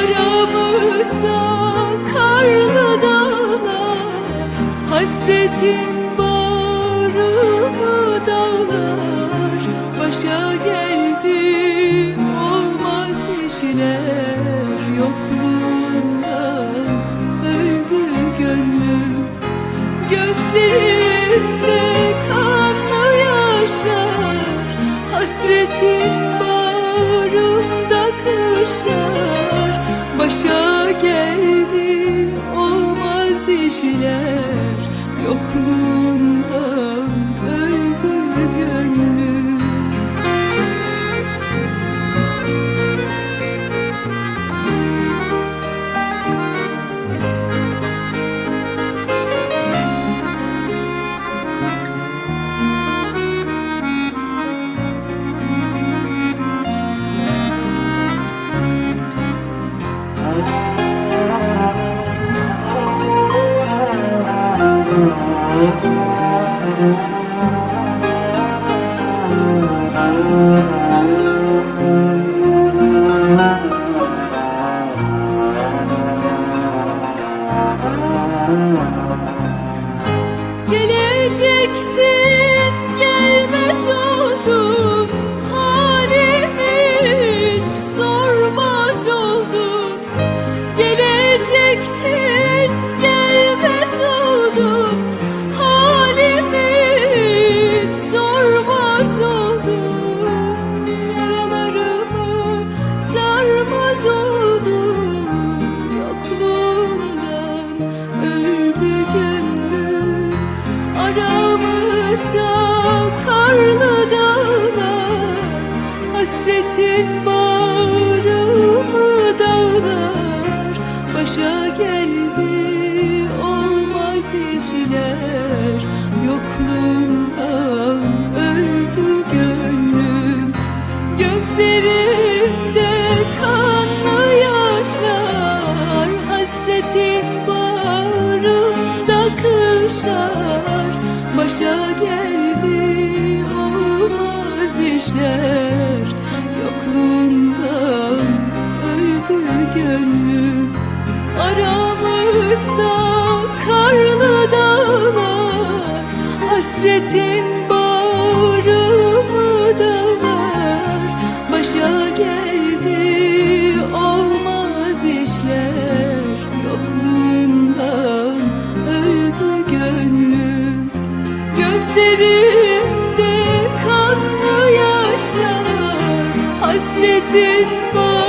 Aramıza karlı dağlar Hasretin bağrımı dağlar. Başa geldim olmaz işine. Aramızda karlı dağlar Hasretin Başa geldi olmaz işler. Yokluğundan öldü gönlüm. Aramızda karlı dağlar Hasretin bağrımı dağlar. Başa geldi Hasretin bağrımda